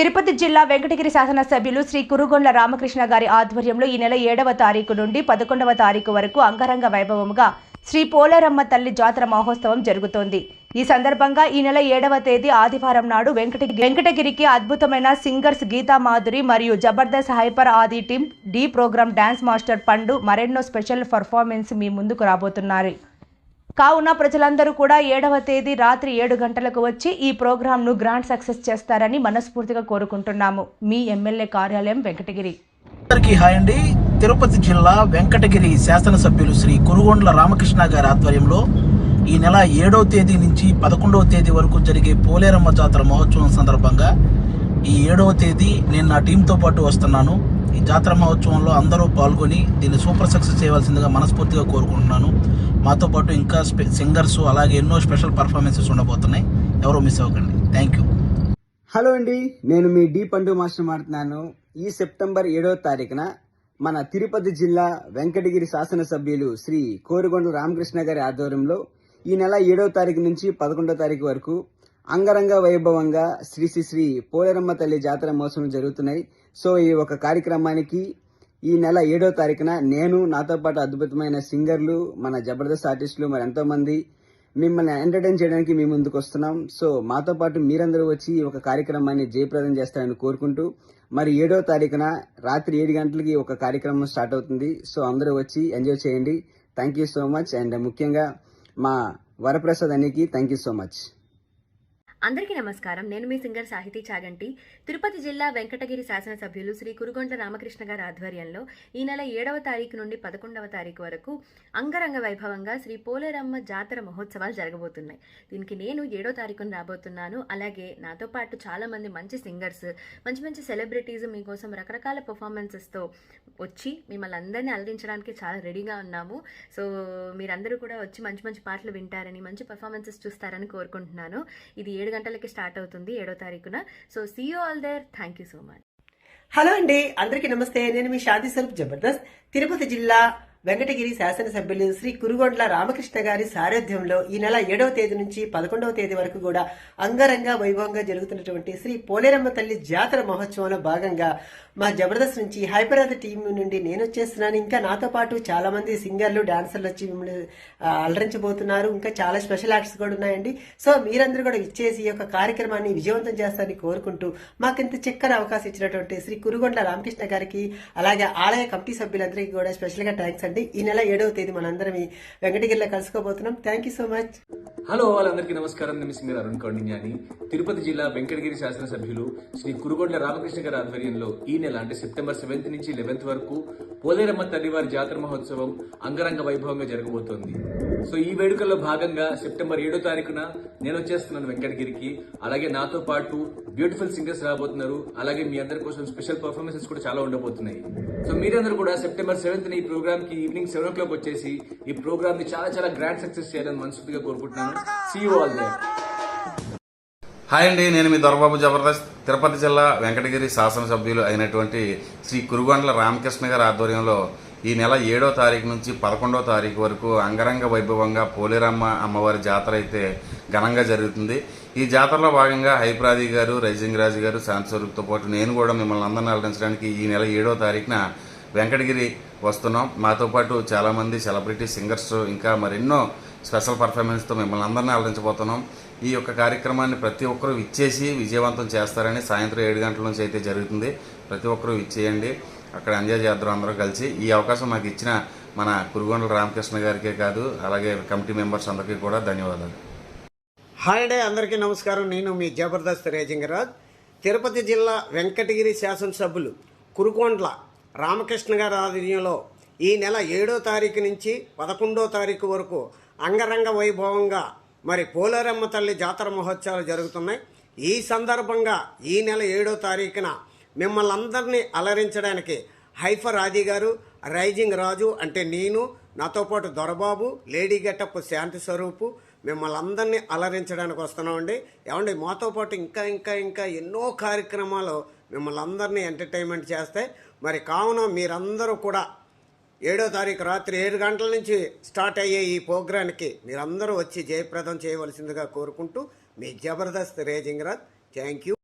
తిరుపతి జిల్లా వెంకటగిరి శాసనసభ్యులు శ్రీ కురుగొండ్ల రామకృష్ణ గారి ఆధ్వర్యంలో ఈ నెల ఏడవ తారీఖు నుండి పదకొండవ తారీఖు వరకు అంగరంగ వైభవంగా శ్రీ పోలేరమ్మ తల్లి జాతర మహోత్సవం జరుగుతోంది. ఈ సందర్భంగా ఈ నెల ఏడవ తేదీ ఆదివారం నాడు వెంకట వెంకటగిరికి అద్భుతమైన సింగర్స్ గీతా మాధురి మరియు Jabardasth hyper Aadi team Dhee program dance master Pandu మరెన్నో స్పెషల్ పర్ఫార్మెన్స్ మీ ముందుకు రాబోతున్నారు. కావున ప్రజలందరూ కూడా ఏడవ తేదీ రాత్రి ఏడు గంటలకు వచ్చి ఈ ప్రోగ్రాంను గ్రాండ్ సక్సెస్ చేస్తారని మనస్ఫూర్తిగా కోరుకుంటున్నాము. మీ ఎమ్మెల్యే కార్యాలయం వెంకటగిరి. అందరికీ హాయ్ అండి. తిరుపతి జిల్లా వెంకటగిరి శాసనసభ్యులు శ్రీ కురుగొండ్ల రామకృష్ణ గారి ఆధ్వర్యంలో ఈ నెల ఏడవ తేదీ నుంచి పదకొండవ తేదీ వరకు జరిగే పోలేరమ్మ జాతర మహోత్సవం సందర్భంగా ఈ ఏడవ తేదీ నేను నా టీంతో పాటు వస్తున్నాను. ఈ జాతర మహోత్సవంలో అందరూ పాల్గొని దీన్ని సూపర్ సక్సెస్ చేయవలసిందిగా మనస్ఫూర్తిగా కోరుకుంటున్నాను. మాతో పాటు ఇంకా సింగర్స్ అలాగే ఎన్నో స్పెషల్ పర్ఫార్మెన్సెస్ ఉండబోతున్నాయి. ఎవరు మిస్ అవ్వకండి. Thank you. హలో అండి నేను మీ డి పండు మాస్టర్ మాట్లాడుతున్నాను. ఈ సెప్టెంబర్ ఏడవ తారీఖున మన తిరుపతి జిల్లా వెంకటగిరి శాసనసభ్యులు శ్రీ కోరుగొండ రామకృష్ణ గారి ఆధ్వర్యంలో ఈ నెల ఏడవ తారీఖు నుంచి పదకొండవ తారీఖు వరకు అంగరంగ వైభవంగా శ్రీ శ్రీ శ్రీ పోలేరమ్మ తల్లి జాతర మోసం జరుగుతున్నాయి. సో ఈ ఒక కార్యక్రమానికి ఈ నెల ఏడో తారీఖున నేను నాతో పాటు అద్భుతమైన సింగర్లు మన జబర్దస్త్ ఆర్టిస్టులు మరి ఎంతో మంది మిమ్మల్ని ఎంటర్టైన్ చేయడానికి మీ ముందుకు వస్తున్నాం. సో మాతో పాటు మీరందరూ వచ్చి ఒక కార్యక్రమాన్ని జయప్రదం చేస్తారని కోరుకుంటూ మరి ఏడో తారీఖున రాత్రి ఏడు గంటలకి ఒక కార్యక్రమం స్టార్ట్ అవుతుంది. సో అందరూ వచ్చి ఎంజాయ్ చేయండి. Thank you so much and ముఖ్యంగా మా వరప్రసాద్ అనికి థ్యాంక్ యూ సో మచ్ అందరికీ నమస్కారం. నేను మీ సింగర్ సాహితీ చాగంటి. తిరుపతి జిల్లా వెంకటగిరి శాసనసభ్యులు శ్రీ కురుగొండ్ల రామకృష్ణ గారి ఆధ్వర్యంలో ఈ నెల ఏడవ తారీఖు నుండి పదకొండవ తారీఖు వరకు అంగరంగ వైభవంగా శ్రీ పోలేరమ్మ జాతర మహోత్సవాలు జరగబోతున్నాయి. దీనికి నేను ఏడో తారీఖున రాబోతున్నాను. అలాగే నాతో పాటు చాలా మంది మంచి సింగర్స్ మంచి మంచి సెలబ్రిటీస్ మీకోసం రకరకాల పర్ఫార్మెన్సెస్తో వచ్చి మిమ్మల్ని అందరినీ అలరించడానికి చాలా రెడీగా ఉన్నాము. సో మీరందరూ కూడా వచ్చి మంచి మంచి పాటలు వింటారని మంచి పర్ఫార్మెన్సెస్ చూస్తారని కోరుకుంటున్నాను. ఇది ఏడు గంటలకి స్టార్ట్ అవుతుంది ఏడో తారీఖున. So see you all there thank you so much hello అండి. అందరికీ నమస్తే. నేను మీ శాంతి స్వరూప్ జబర్దస్త్. తిరుపతి జిల్లా వెంకటగిరి శాసనసభ్యులు శ్రీ కురుగొండ్ల రామకృష్ణ గారి సారథ్యంలో ఈ నెల ఏడవ తేదీ నుంచి పదకొండవ తేదీ వరకు కూడా అంగరంగ వైభవంగా జరుగుతున్నటువంటి శ్రీ పోలేరమ్మ తల్లి జాతర మహోత్సవంలో భాగంగా మా జబర్దస్త్ నుంచి హైదరాబాద్ టీం నుండి నేను వచ్చేస్తున్నాను ఇంకా నాతో పాటు చాలా మంది సింగర్లు డాన్సర్లు వచ్చి మిమ్మల్ని అలరించబోతున్నారు. ఇంకా చాలా స్పెషల్ యాక్ట్స్ కూడా ఉన్నాయండి. సో మీరందరూ కూడా ఇచ్చేసి ఈ యొక్క కార్యక్రమాన్ని విజయవంతం చేస్తారని కోరుకుంటూ మాకు ఇంత చక్కని అవకాశం ఇచ్చినటువంటి శ్రీ కురుగొండ్ల రామకృష్ణ గారికి అలాగే ఆలయ కమిటీ సభ్యులందరికీ కూడా స్పెషల్గా థ్యాంక్స్ అండి. ఈ నెల ఏడవ తేదీ మనందరం వెంకటగిరిలో కలుసుకోబోతున్నాం. Thank you so much hello వాళ్ళందరికీ నమస్కారం. నేను సింగర్ అరుణ్ కౌండిన్యాని. తిరుపతి జిల్లా వెంకటగిరి శాసనసభ్యులు శ్రీ కురుగొండ రామకృష్ణ గారి ఆధ్వర్యంలో ఈ నెల అంటే సెప్టెంబర్ సెవెంత్ నుంచి లెవెన్త్ వరకు పోలేరమ్మ తల్లివారి జాతర మహోత్సవం అంగరంగ వైభవంగా జరగబోతోంది. సో ఈ వేడుకల్లో భాగంగా సెప్టెంబర్ ఏడో తారీఖున నేను వచ్చేస్తున్నాను వెంకటగిరికి. అలాగే నాతో పాటు బ్యూటిఫుల్ సింగర్స్ రాబోతున్నారు. అలాగే మీ అందరి కోసం స్పెషల్ పర్ఫార్మెన్సెస్ కూడా చాలా ఉండబోతున్నాయి. సో మీరందరూ కూడా సెప్టెంబర్ సెవెంత్ ఈ ప్రోగ్రామ్కి ఈవినింగ్ సెవెన్ ఓ క్లాక్ వచ్చేసి ఈ ప్రోగ్రామ్ని చాలా చాలా గ్రాండ్ సక్సెస్ చేయాలని మనస్ఫూర్తిగా కోరుకుంటున్నాను. See you all there hi అండి నేను మీ దొరబాబు జబర్దస్త్. తిరుపతి జిల్లా వెంకటగిరి శాసనసభ్యులు అయినటువంటి శ్రీ కురుగొండ్ల రామకృష్ణ గారి ఆధ్వర్యంలో ఈ నెల ఏడో తారీఖు నుంచి పదకొండో తారీఖు వరకు అంగరంగ వైభవంగా పోలేరమ్మ అమ్మవారి జాతర అయితే ఘనంగా జరుగుతుంది. ఈ జాతరలో భాగంగా హైప్రాది గారు రైజింగ్ రాజు గారు శాంతస్వరూప్తో పాటు నేను కూడా మిమ్మల్ని అందరిని అలరించడానికి ఈ నెల ఏడో తారీఖున వెంకటగిరి వస్తున్నాం. మాతో పాటు చాలామంది సెలబ్రిటీ సింగర్స్ ఇంకా మరెన్నో స్పెషల్ పర్ఫార్మెన్స్తో మిమ్మల్ని అందరినీ ఆలోచించబోతున్నాం ఈ యొక్క కార్యక్రమాన్ని ప్రతి ఒక్కరూ ఇచ్చేసి విజయవంతం చేస్తారని సాయంత్రం ఏడు గంటల నుంచి అయితే జరుగుతుంది. ప్రతి ఒక్కరూ ఇచ్చేయండి అక్కడ ఎంజాయ్ చేద్దాం అందరూ కలిసి ఈ అవకాశం మాకు ఇచ్చిన మన కురుగొండల రామకృష్ణ గారికే కాదు అలాగే కమిటీ మెంబర్స్ అందరికీ కూడా ధన్యవాదాలు. హాయ్ డే అందరికీ నమస్కారం. నేను మీ జబర్దస్త్ రేజింగరాజ్. తిరుపతి జిల్లా వెంకటగిరి శాసనసభ్యులు కురుకొండ్ల రామకృష్ణ గారి ఆధ్వర్యంలో ఈ నెల ఏడో తారీఖు నుంచి పదకొండో తారీఖు వరకు అంగరంగ వైభవంగా మరి పోలేరమ్మ తల్లి జాతర మహోత్సవాలు జరుగుతున్నాయి. ఈ సందర్భంగా ఈ నెల ఏడో తారీఖున మిమ్మల్ని అందరినీ అలరించడానికి హైఫర్ రాజీ గారు రైజింగ్ రాజు అంటే నేను నాతో పాటు దొరబాబు లేడీ గెటప్ శాంతి స్వరూపు మిమ్మల్ని అందరినీ అలరించడానికి వస్తున్నామండి. ఏమండి మాతో పాటు ఇంకా ఇంకా ఇంకా ఎన్నో కార్యక్రమాలు మిమ్మల్ని అందరినీ ఎంటర్టైన్మెంట్ చేస్తాయి మరి కావున మీరందరూ కూడా ఏడో తారీఖు రాత్రి ఏడు గంటల నుంచి స్టార్ట్ అయ్యే ఈ ప్రోగ్రాంకి మీరందరూ వచ్చి జయప్రదం చేయవలసిందిగా కోరుకుంటూ మీ Jabardasth raging Raj thank you